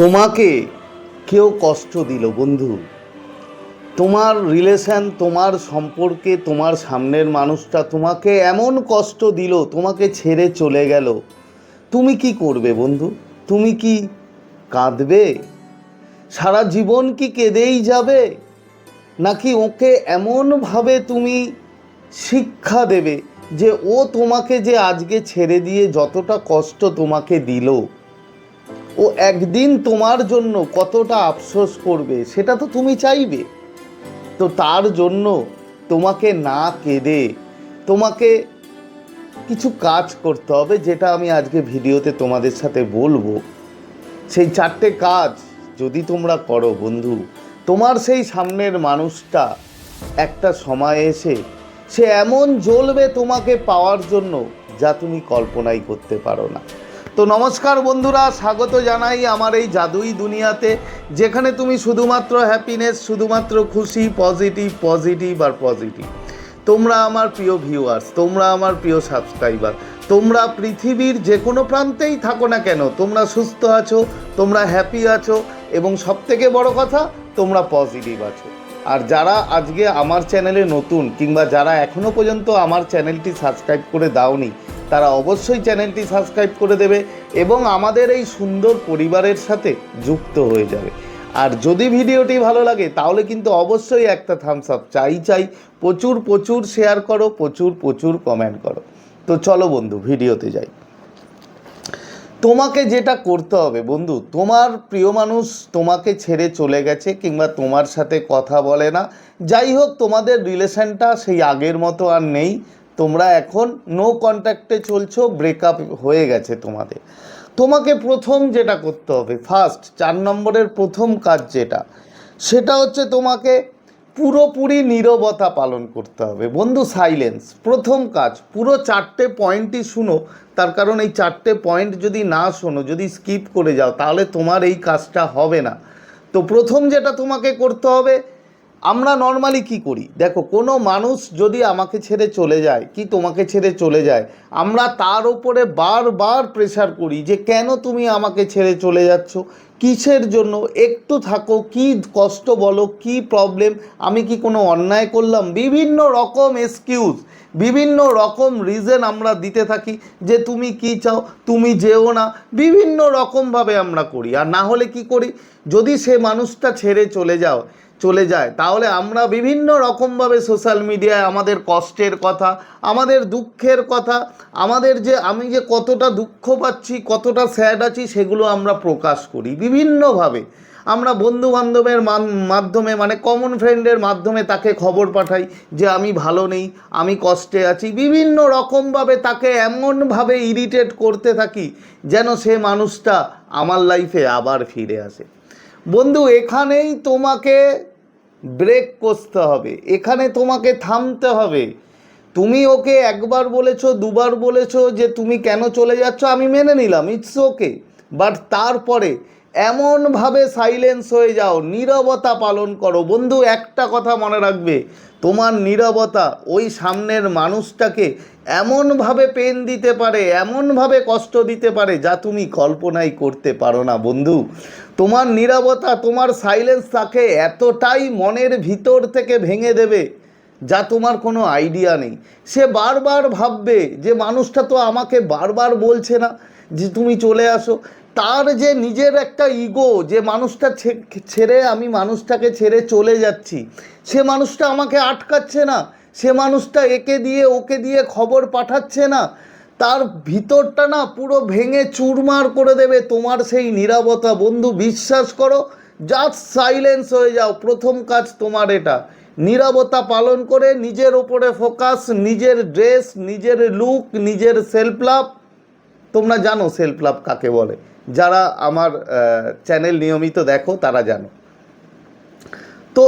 তোমাকে কেউ কষ্ট দিল, বন্ধু। তোমার রিলেশন তোমার সম্পর্কে, তোমার সামনের মানুষটা তোমাকে এমন কষ্ট দিল, তোমাকে ছেড়ে চলে গেল। তুমি কি করবে, বন্ধু? তুমি কি কাঁদবে? সারা জীবন কি কেঁদেই যাবে? নাকি ওকে এমনভাবে তুমি শিক্ষা দেবে যে ও তোমাকে যে আজকে ছেড়ে দিয়ে যতটা কষ্ট তোমাকে দিল ও একদিন তোমার জন্য কতটা আফসোস করবে, সেটা তো তুমি চাইবে। তো তার জন্য তোমাকে না কেঁদে তোমাকে কিছু কাজ করতে হবে, যেটা আমি আজকে ভিডিওতে তোমাদের সাথে বলব। সেই চারটে কাজ যদি তোমরা করো বন্ধু, তোমার সেই সামনের মানুষটা একটা সময় এসে, সে এমন জ্বলবে তোমাকে পাওয়ার জন্য যা তুমি কল্পনাই করতে পারো না। তো নমস্কার বন্ধুরা, স্বাগত জানাই আমার এই জাদুই দুনিয়াতে, যেখানে তুমি শুধুমাত্র হ্যাপিনেস শুধুমাত্র খুশি পজিটিভ পজিটিভ আর পজিটিভ তোমরা আমার প্রিয় ভিউয়ার্স তোমরা আমার প্রিয় সাবস্ক্রাইবার তোমরা পৃথিবীর যে কোনো প্রান্তেই থাকো না কেন, তোমরা সুস্থ আছো, তোমরা হ্যাপি আছো এবং সবথেকে বড় কথা, তোমরা পজিটিভ আছো। আর যারা আজকে আমার চ্যানেলে নতুন কিংবা যারা এখনও পর্যন্ত আমার চ্যানেলটি সাবস্ক্রাইব করে দাওনি তারা অবশ্যই চ্যানেলটি সাবস্ক্রাইব করে দেবে এবং আমাদের এই সুন্দর পরিবারের সাথে যুক্ত হয়ে যাবে। আর যদি ভিডিওটি ভালো লাগে, তাহলে কিন্তু অবশ্যই একটা থামস আপ চাই চাই। প্রচুর প্রচুর শেয়ার করো, প্রচুর প্রচুর কমেন্ট করো। তো চলো বন্ধু, ভিডিওতে যাই। তোমাকে যেটা করতে হবে বন্ধু, তোমার প্রিয় মানুষ তোমাকে ছেড়ে চলে গেছে কিংবা তোমার সাথে কথা বলে না। যাই হোক, তোমাদের রিলেশনটা সেই আগের মতো আর নেই। তোমরা এখন নো কন্ট্যাক্টে চলছো ব্রেকআপ হয়ে গেছে তোমাদের। তোমাকে প্রথম যেটা করতে হবে ফার্স্ট চার নম্বরের প্রথম কাজ যেটা, সেটা হচ্ছে তোমাকে পুরোপুরি নীরবতা পালন করতে হবে। বন্ধু সাইলেন্স প্রথম কাজ, পুরো চারটে পয়েন্টই শুনো, তার কারণ এই চারটে পয়েন্ট যদি না শোনো, যদি স্কিপ করে যাও, তাহলে তোমার এই কাজটা হবে না। তো প্রথম যেটা তোমাকে করতে হবে আমরা নর্মালি কি করি? দেখো, কোনো মানুষ যদি আমাকে ছেড়ে চলে যায়, কি তোমাকে ছেড়ে চলে যায়? আমরা তার উপরে বারবার প্রেশার করি যে, কেন তুমি আমাকে ছেড়ে চলে যাচ্ছ? কিসের জন্য? একটু থাকো, কি কষ্ট বলো, কি প্রবলেম আমি কি কোনো অন্যায় করলাম? বিভিন্ন রকম এক্সকিউজ বিভিন্ন রকম রিজন আমরা দিতে থাকি যে, তুমি কি চাও? তুমি যেও না। বিভিন্ন রকমভাবে আমরা করি। আর না হলে কি করি? যদি সে মানুষটা ছেড়ে চলে যাও চলে যায়। তাহলে আমরা বিভিন্ন রকমভাবে সোশ্যাল মিডিয়ায় আমাদের কষ্টের কথা, আমাদের দুঃখের কথা, আমাদের যে আমি যে কতটা দুঃখ পাচ্ছি, কতটা স্যাড আছি, সেগুলো আমরা প্রকাশ করি বিভিন্নভাবে। আমরা বন্ধু বান্ধবের মাধ্যমে মানে কমন ফ্রেন্ডের মাধ্যমে তাকে খবর পাঠাই যে আমি ভালো নেই, আমি কষ্টে আছি। বিভিন্ন রকমভাবে তাকে এমনভাবে ইরিটেট করতে থাকি যেন সে মানুষটা আমার লাইফে আবার ফিরে আসে। বন্ধু, এখানেই তোমাকে ব্রেক করতে হবে। এখানে তোমাকে থামতে হবে। তুমি ওকে একবার বলেছ, দুবার বলেছ যে তুমি কেন চলে যাচ্ছ, আমি মেনে নিলাম ইটস ওকে বাট তারপরে এমনভাবে সাইলেন্স হয়ে যাও, নীরবতা পালন করো। বন্ধু, একটা কথা মনে রাখবে, তোমার নীরবতা ওই সামনের মানুষটাকে এমনভাবে পেন দিতে পারে, এমনভাবে কষ্ট দিতে পারে, যা তুমি কল্পনাই করতে পারো না, বন্ধু। তোমার নীরবতা, তোমার সাইলেন্স তাকে এতটাই মনের ভিতর থেকে ভেঙে দেবে যা তোমার কোনো আইডিয়া নেই। সে বারবার ভাববে যে মানুষটা তো আমাকে বারবার বলছে না যে তুমি চলে আসো। তার যে নিজের একটা ইগো যে মানুষটা ছেড়ে আমি মানুষটাকে ছেড়ে চলে যাচ্ছি, সে মানুষটা আমাকে আটকাচ্ছে না, সে মানুষটা একে দিয়ে ওকে দিয়ে খবর পাঠাচ্ছে না তার ভিতরটা না পুরো ভেঙে চুরমার করে দেবে তোমার সেই নীরবতা। বন্ধু, বিশ্বাস করো জাস্ট সাইলেন্স হয়ে যাও। প্রথম কাজ তোমার এটা। নীরবতা পালন করে নিজের ওপরে ফোকাস নিজের ড্রেস নিজের লুক নিজের সেলফ লাভ তোমরা জানো সেলফ লাভ কাকে বলে। যারা আমার চ্যানেল নিয়মিত দেখো, তারা জানো। তো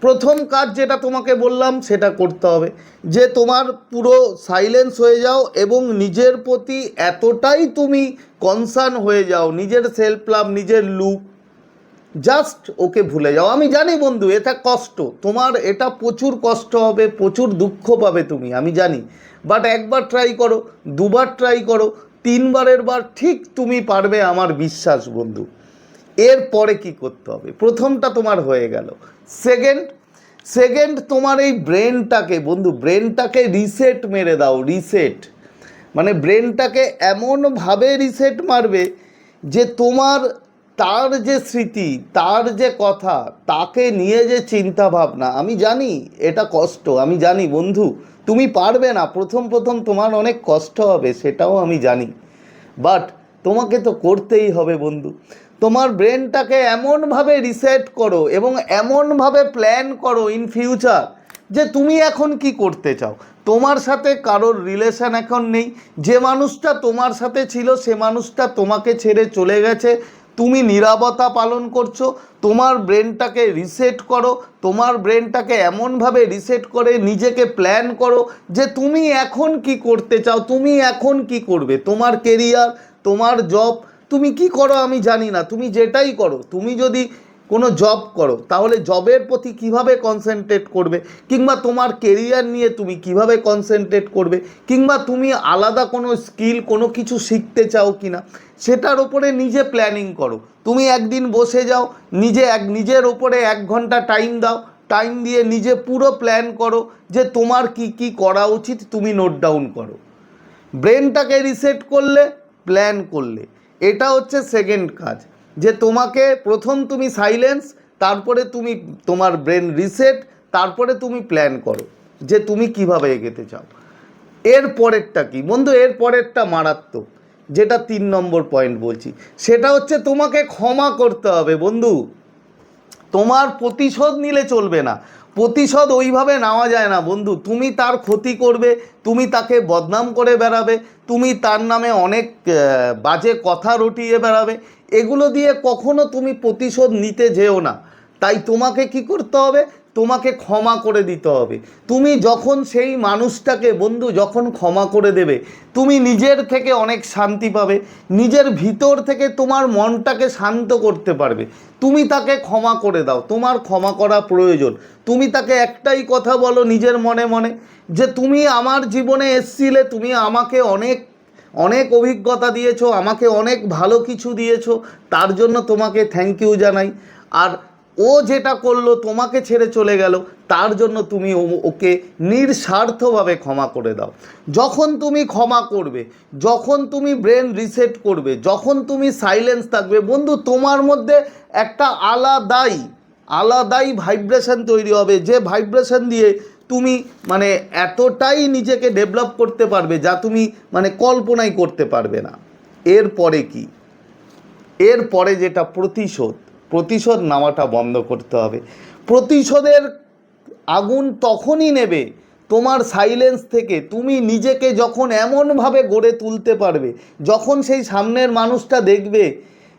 প্রথম কাজ যেটা তোমাকে বললাম, সেটা করতে হবে। যে তোমার পুরো সাইলেন্স হয়ে যাও এবং নিজের প্রতি এতটাই তুমি কনসার্ন হয়ে যাও, নিজের সেলফ লাভ নিজের লুক জাস্ট ওকে ভুলে যাও। আমি জানি বন্ধু, এটা কষ্ট। তোমার এটা প্রচুর কষ্ট হবে, প্রচুর দুঃখ পাবে তুমি, আমি জানি। বাট একবার ট্রাই করো, দুবার ট্রাই করো, তিনবারের বার ঠিক তুমি পারবে আমার বিশ্বাস, বন্ধু। এরপরে কি করতে হবে? প্রথমটা তোমার হয়ে গেল। সেকেন্ড সেকেন্ড তোমার এই ব্রেনটাকে বন্ধু ব্রেনটাকে রিসেট মেরে দাও রিসেট মানে ব্রেনটাকে এমনভাবে রিসেট মারবে যে তোমার, তার যে স্মৃতি, তার যে কথা, তাকে নিয়ে যে চিন্তা ভাবনা আমি জানি এটা কষ্ট, আমি জানি, বন্ধু, তুমি পারবে না, প্রথম প্রথম তোমার অনেক কষ্ট হবে, সেটাও আমি জানি। বাট তোমাকে তো করতেই হবে, বন্ধু। তোমার ব্রেনটাকে এমনভাবে রিসেট করো এবং এমনভাবে প্ল্যান করো ইন ফিউচার যে তুমি এখন কি করতে চাও। তোমার সাথে কারোর রিলেশন এখন নেই। যে মানুষটা তোমার সাথে ছিল, সে মানুষটা তোমাকে ছেড়ে চলে গেছে। তুমি নিরাপত্তা পালন করছ, তোমার ব্রেনটাকে রিসেট করো, তোমার ব্রেনটাকে এমনভাবে রিসেট করে নিজেকে প্ল্যান করো যে তুমি এখন কি করতে চাও, তুমি এখন কি করবে। তোমার কেরিয়ার তোমার জব তুমি কি করো আমি জানি না, তুমি যেটাই করো, তুমি যদি কোনো জব করো, তাহলে জবের প্রতি কীভাবে কনসেন্ট্রেট করবে? কিংবা তোমার কেরিয়ার নিয়ে তুমি কীভাবে কনসেন্ট্রেট করবে? কিংবা তুমি আলাদা কোনো স্কিল কোনো কিছু শিখতে চাও কি না সেটার ওপরে নিজে প্ল্যানিং করো। তুমি একদিন বসে যাও, নিজে এক, নিজের ওপরে এক ঘণ্টা টাইম দাও টাইম দিয়ে নিজে পুরো প্ল্যান করো যে তোমার কি কি করা উচিত, তুমি নোট ডাউন করো। ব্রেনটাকে রিসেট করলে প্ল্যান করলে। এটা হচ্ছে সেকেন্ড কাজ। যে তোমাকে প্রথম তুমি সাইলেন্স তারপরে তুমি তোমার ব্রেন রিসেট তারপরে তুমি প্ল্যান করো যে তুমি কীভাবে এগোতে চাও। এর পরেরটা কি? বন্ধু, এর পরেরটা মারাত্মক, যেটা তিন নম্বর পয়েন্ট বলছি। সেটা হচ্ছে তোমাকে ক্ষমা করতে হবে, বন্ধু। তোমার প্রতিশোধ নিলে চলবে না। প্রতিশোধ ওইভাবে নেওয়া যায় না, বন্ধু। তুমি তার ক্ষতি করবে, তুমি তাকে বদনাম করে বেড়াবে, তুমি তার নামে অনেক বাজে কথা রটিয়ে বেড়াবে। এগুলো দিয়ে কখনো তুমি প্রতিশোধ নিতে যেও না। তাই তোমাকে কি করতে হবে? তোমাকে ক্ষমা করে দিতে হবে। তুমি যখন সেই মানুষটাকে, বন্ধু, যখন ক্ষমা করে দেবে, তুমি নিজের থেকে অনেক শান্তি পাবে, নিজের ভিতর থেকে তোমার মনটাকে শান্ত করতে পারবে। তুমি তাকে ক্ষমা করে দাও, তোমার ক্ষমা করা প্রয়োজন। তুমি তাকে একটাই কথা বলো নিজের মনে মনে, যে তুমি আমার জীবনে এসছিলে, তুমি আমাকে অনেক অনেক অভিজ্ঞতা দিয়েছ, আমাকে অনেক ভালো কিছু দিয়েছ, তার জন্য তোমাকে থ্যাংক ইউ জানাই। আর ও যেটা করল, তোমাকে ছেড়ে চলে গেল, তার জন্য তুমি ওকে নিঃস্বার্থভাবে ক্ষমা করে দাও। যখন তুমি ক্ষমা করবে, যখন তুমি ব্রেন রিসেট করবে, যখন তুমি সাইলেন্স থাকবে, বন্ধু, তোমার মধ্যে একটা আলাদাই আলাদাই ভাইব্রেশন তৈরি হবে। যে ভাইব্রেশন দিয়ে তুমি মানে এতটাই নিজেকে ডেভেলপ করতে পারবে, যা তুমি মানে কল্পনাই করতে পারবে না। এরপরে কি? এরপরে যেটা প্রতিশোধ প্রতিশোধ নেওয়াটা বন্ধ করতে হবে। প্রতিশোধের আগুন তখনই নেবে তোমার সাইলেন্স থেকে। তুমি নিজেকে যখন এমনভাবে গড়ে তুলতে পারবে, যখন সেই সামনের মানুষটা দেখবে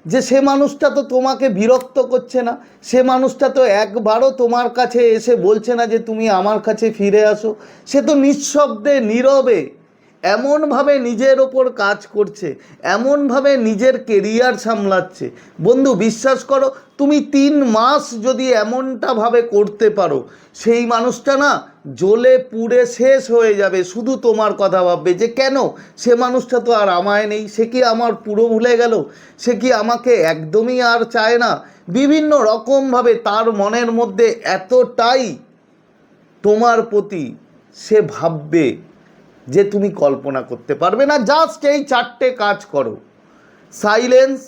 যে সে মানুষটা তো তোমাকে বিরক্ত করছে না, সে মানুষটা তো একবারও তোমার কাছে এসে বলছে না যে তুমি আমার কাছে ফিরে আসো, সে তো নিঃশব্দে, নীরবে এমনভাবে নিজের ওপর কাজ করছে, এমনভাবে নিজের কেরিয়ার সামলাচ্ছে। বন্ধু, বিশ্বাস করো, তুমি তিন মাস যদি এমনটাভাবে করতে পারো, সেই মানুষটা না জ্বলে পুড়ে শেষ হয়ে যাবে, শুধু তোমার কথা ভাববে যে কেন? সে মানুষটা তো আর আমায় নেই, সে কি আমার পুরো ভুলে গেল? সে কি আমাকে একদমই আর চায় না? বিভিন্ন রকমভাবে তার মনের মধ্যে এতটাই তোমার প্রতি সে ভাববে। যে তুমি কল্পনা করতে পারবে না জাস্ট এই চারটে কাজ করো। সাইলেন্স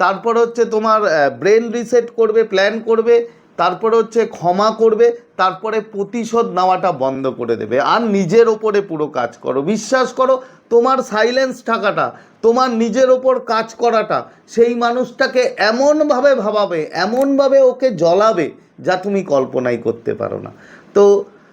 তারপর হচ্ছে তোমার ব্রেন রিসেট করবে প্ল্যান করবে, তারপরে হচ্ছে ক্ষমা করবে, তারপরে প্রতিশোধ নেওয়াটা বন্ধ করে দেবে। আর নিজের ওপরে পুরো কাজ করো। বিশ্বাস করো, তোমার সাইলেন্স থাকাটা, তোমার নিজের ওপর কাজ করাটা, সেই মানুষটাকে এমনভাবে ভাবাবে, এমনভাবে ওকে জ্বলাবে, যা তুমি কল্পনাই করতে পারো না। তো